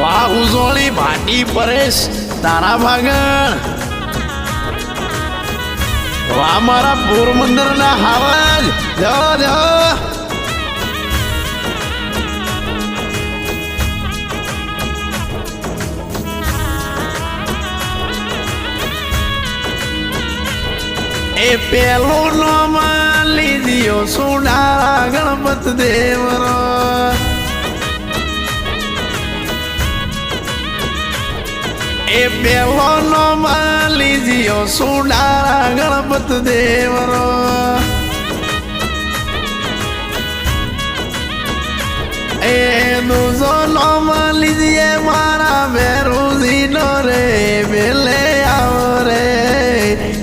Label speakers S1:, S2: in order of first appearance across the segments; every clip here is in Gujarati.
S1: વાહ ઉજોળી ભાટી પરેશ તારા ભાગણ. વાહ મારા પોરબંદર ના હાવાજ. જવા જો પેલો નામ લીધ્યો સુડા ગણપત દેવરો. એ પેલો નામ લીધ્યો સુડા ગણપત દેવરો. એ દૂજો નામ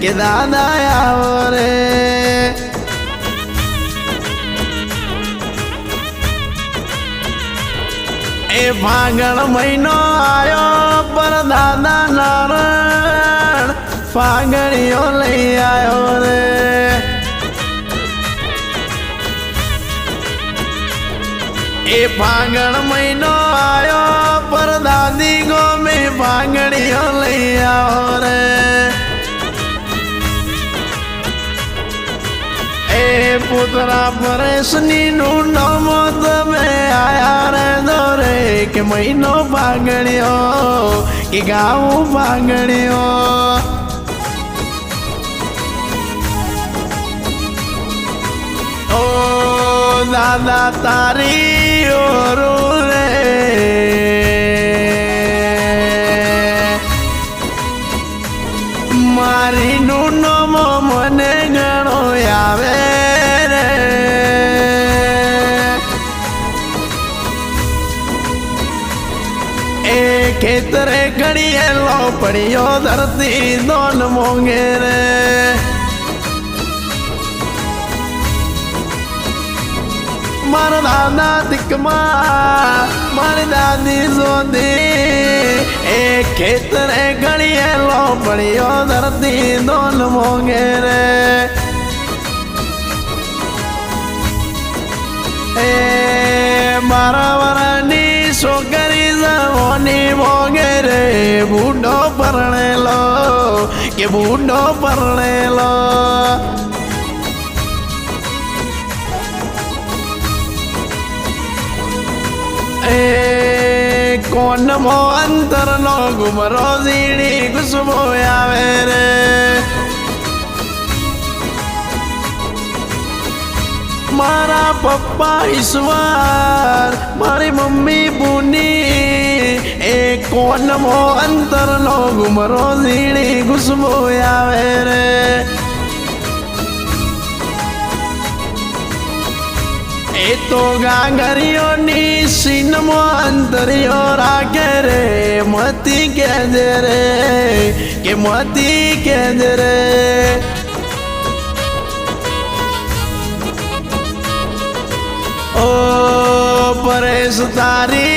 S1: કે દાદા આવો રે એ ફાગણ મહિનો આયો પર દાદા નારણ ફાગણીઓ લઈ આયો રે એ ફાગણ મહિનો આયો પર દાદી ગોમે ફાગણીઓ લઈ આવો રે પુતરા પરેશની નું નામ તમે આયા રે દોરે કે મહિનો ફાગણ્યો કે ગાવું ફાગણ્યો ઓ દાદા તારી ઓરો રે એ ખેતરે ઘડીએલો પડ્યો ધરતી દોન મોંઘે રે મારા દાદા દીકમાં, મારી દાદી સોધી એ ખેતરે ઘડીએલો પડ્યો ધરતી દોન મોંઘે રે બુડો પરણેલો એ કોણ મો અંતર નો ગુમરો ઝીણી ખુશબો આવે રે મારા પપ્પા ઈશ્વર મારી મમ્મી પુની એ કોણ મો અંતર નો ગુમરો ઝીણી ખુશબો આવે રે? એ તો ગાંગરીઓની સીનમો અંતરિયો રાખે રે, મતી કેજ રે, કે મતી કેજ રે? ઓ પરેશ તારી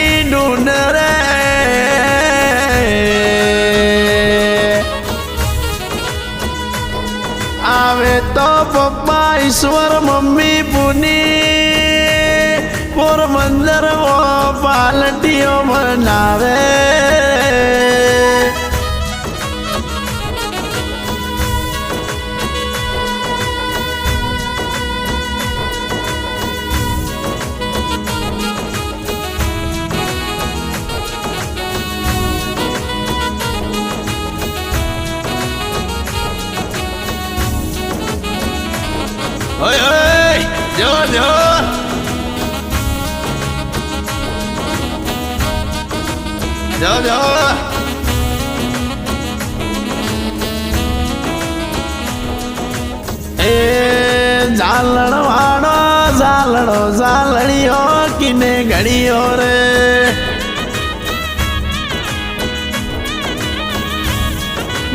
S1: ઈશ્વર મમ્મી પુની પોરબંદર પાલટીઓ બનાવે જો જો એ ઝાલણ વાળો ઝાલણો, ઝાલણીઓ, કિને ઘડીઓ રે?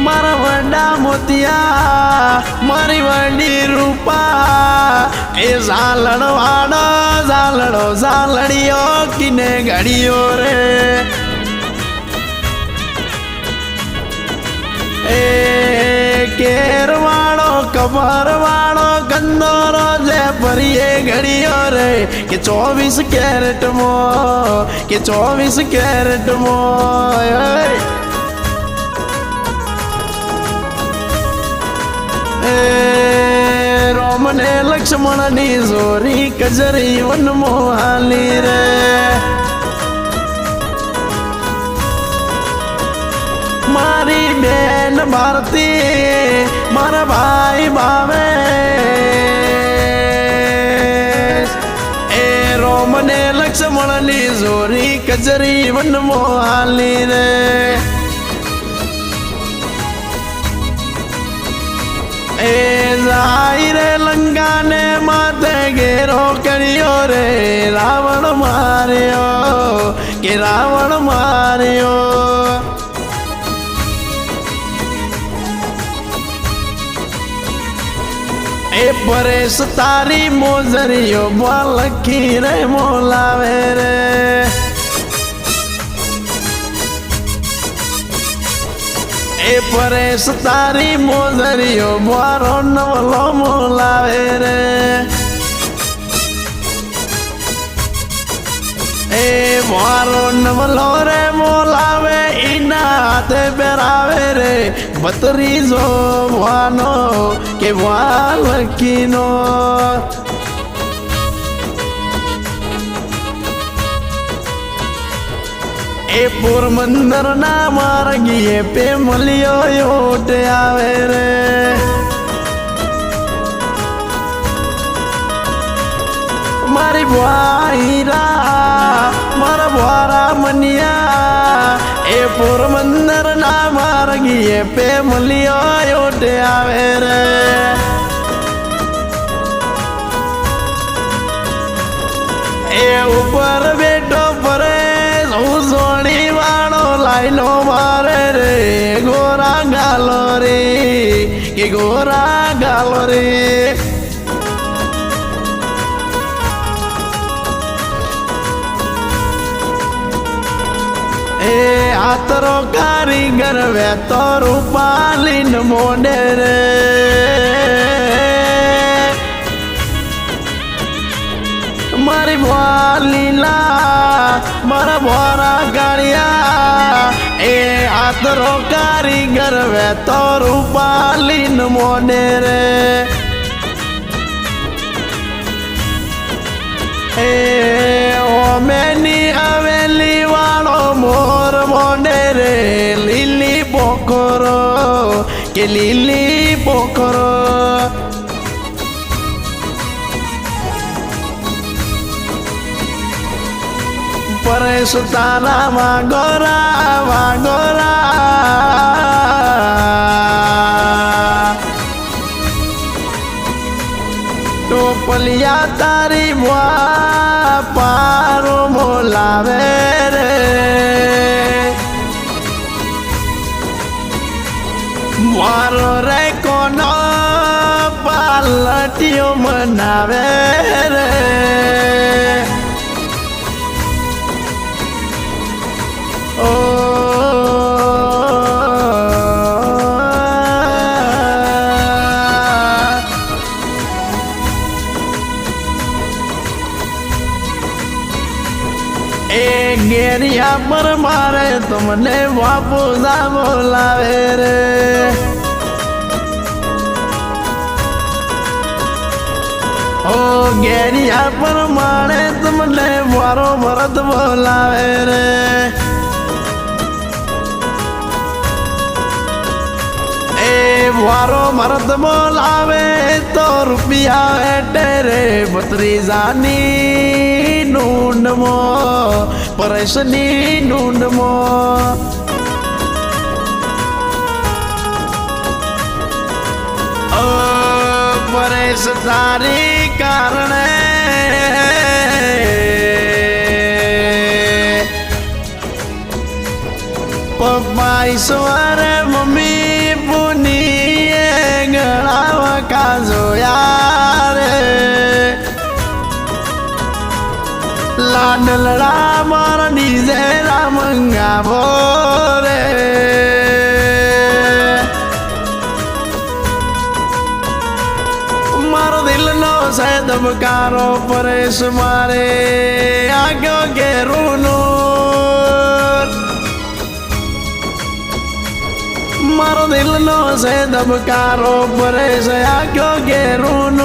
S1: મારા વડા મોતિયા, મારી વડી રૂપા. એ ઝાલણ વાળો ઝાલણો, ઝાલણીઓ, કિને ઘડીઓ રે? એ કેરવાળો, કમરવાળો, ગંદોરો જે ભરીએ ઘડીઓ રે. કે ચોવીસ કેરેટ મો, કે ચોવીસ કેરેટ મો, એ. લક્ષ્મણની જોરી કજરી વનમો હાલી રે. ભારતી મારા ભાઈ ભાવે એ રોમને લક્ષ્મણની જોરી કજરી વનમો હાલી રે. એ જાય રે લંકાને માથે ઘેરો કર્યો રે, રાવણ માર્યો, કે રાવણ માર્યો. પરેશ તારી મોજરીઓ બાલકી રે મોલાવે રે. એ પરેશ તારી મોજરીઓ મારો નવલો મોલાવે રે. એ મારો નવલો રે મોલાવે ઈના હાથે બેરાવે રે. બત્રીસો વાનો કે વાલકીનો એ પોરબંદર ના માર્ગીએ પે મળ્યો યોટ આવે રે. મારી ભાઈરા મારા ભવારા મનિયા એ પોરબંદર ના માર્ગીએ પે મળ્યો યોટ આવે રે. એ ઉપર બેઠો પરે હું સોણી વાળો લાઈનો મારે રે. ગોરા ગાલો રે, કે ગોરા ગાલો રે. આતરો કારીગર વેતો રૂપાલીન મોડે રે. મારી ભોલીલા, મારા ભોરા ગાળિયા, એ આતરો કારીગર વેતો રૂપાલીન મોડે રે. રે લીલી પોખરો કે લીલી પોખરો પરેશ તારા વાગોરા વાગોરા ટોપલિયા તારી વા પારો મનાવે રે. ઓ એ ગેરિયા પર મારે તમને બાપુ બોલાવે રે. ઓ પર માણે તમને મારો ભરત બોલાવે રે. એ મારો મરદ બોલાવે તો રૂપિયા એટે રે બત્રી જાની નૂંડમો, પરેશની નૂંડમો. પરેશ તારી કારણે. પપ્પા ઈશ્વરે મમ્મી પુનીએ ગળાવા કાજો યારે. લાડલડા મારા ડીજે રામંગા ભોરે ધબકારો પરેશ મારે આગો ઘેરું મારો દિલનો છે ધબકારો પરેશ આગો ઘેરું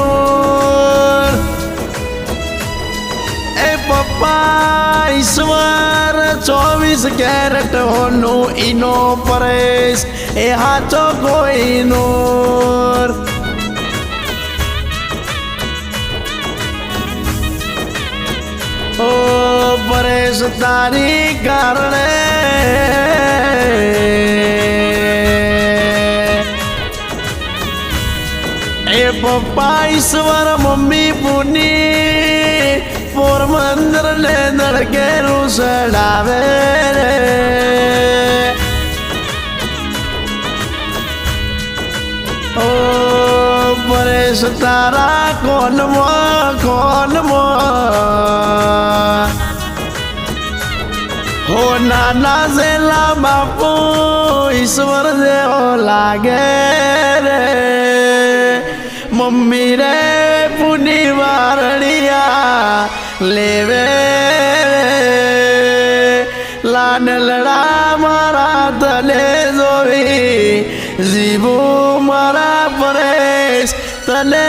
S1: એ પપ્પા ઈશ્વર ચોવીસ કેરેટ હોનું ઈનો પરેશ, એ હાચો કોઈનો પરેશ તારી કારણે. એ પપ્પા ઈશ્વર મમ્મી પુની, પોરબંદર ને દળકેરું સડાવે રે. પરેશ તારા કોનમાં કોનમાં? હો નાના સેલા બાપુ ઈશ્વર જેવો લાગે રે મમ્મી રે પુની વારણિયા લેવે લાડલડા મારા તને જોવી જીવો મારા પરેશ તને